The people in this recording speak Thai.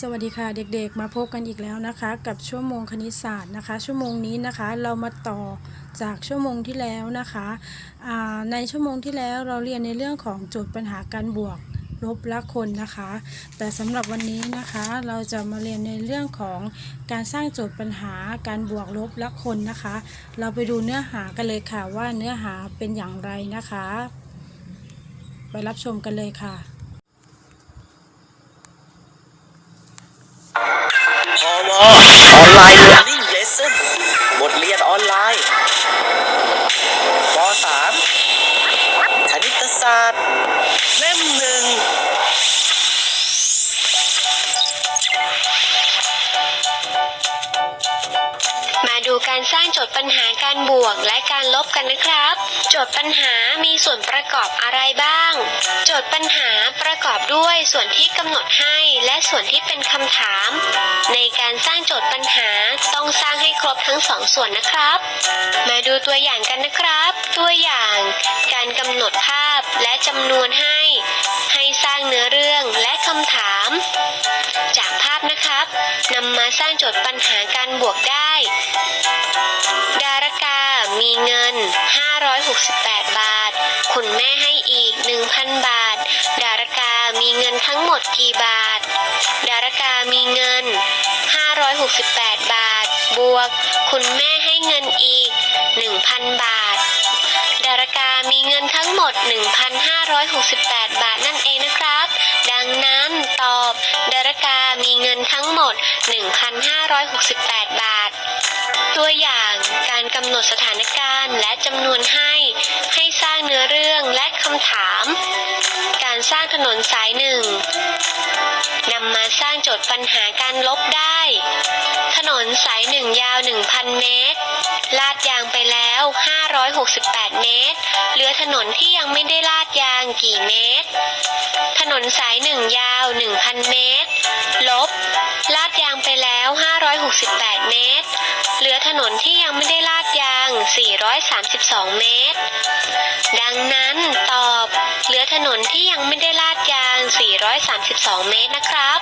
สวัสดีค่ะเด็กๆ มาพบกันอีกแล้วนะคะ กับชั่วโมงคณิตศาสตร์นะคะ ชั่วโมงนี้นะคะเรามาต่อจากชั่วโมงที่แล้วนะคะในชั่วโมงที่แล้วเราเรียนในเรื่องของโจทย์ปัญหาการบวกลบละคนนะคะ แต่สำหรับวันนี้นะคะเราจะมาเรียนในเรื่องของการสร้างโจทย์ปัญหาการบวกลบละคนนะคะ เราไปดูเนื้อหากันเลยค่ะว่าเนื้อหาเป็นอย่างไรนะคะ ไปรับชมกันเลยค่ะ พอว การสร้างโจทย์ปัญหาการบวกและการลบกันนะครับ โจทย์ปัญหามีส่วนประกอบอะไรบ้าง โจทย์ปัญหาประกอบด้วยส่วนที่กำหนดให้และส่วนที่เป็นคำถาม ในการสร้างโจทย์ปัญหาต้องสร้างให้ครบทั้งสองส่วนนะครับ มาดูตัวอย่างกันนะครับ ตัวอย่าง การกำหนดภาพและจำนวนให้ ให้สร้างเนื้อเรื่องและคำถาม จากภาพนะครับนำมาสร้างโจทย์ปัญหาการบวกได้ มีเงิน 568 บาท คุณแม่ให้อีก 1,000 บาท ดารกามีเงินทั้งหมดกี่บาท ดารกามีเงิน 568 บาท บวก คุณแม่ให้เงินอีก 1,000 บาท ดารกามีเงินทั้งหมด 1,568 บาทนั่นเองนะครับ ดังนั้นตอบ ดารกามีเงินทั้งหมด 1,568 บาท ตัวอย่าง การกำหนดสถานการณ์และจำนวนให้ ให้สร้างเนื้อเรื่องและคำถาม การสร้างถนนสายหนึ่งนำมาสร้างโจทย์ปัญหาการลบได้ ถนนสายหนึ่งยาว 1,000 เมตร ลาดยางไปแล้ว 568 เมตร เหลือถนนที่ยังไม่ได้ลาดยางกี่เมตร ถนนสายหนึ่งยาว 1,000 เมตร ลบ ลาดยางไปแล้ว 568 เมตร เหลือถนนที่ยังไม่ได้ลาดยาง 432 เมตร ดังนั้นตอบ เหลือถนนที่ยังไม่ได้ลาดยาง 432 เมตรนะครับ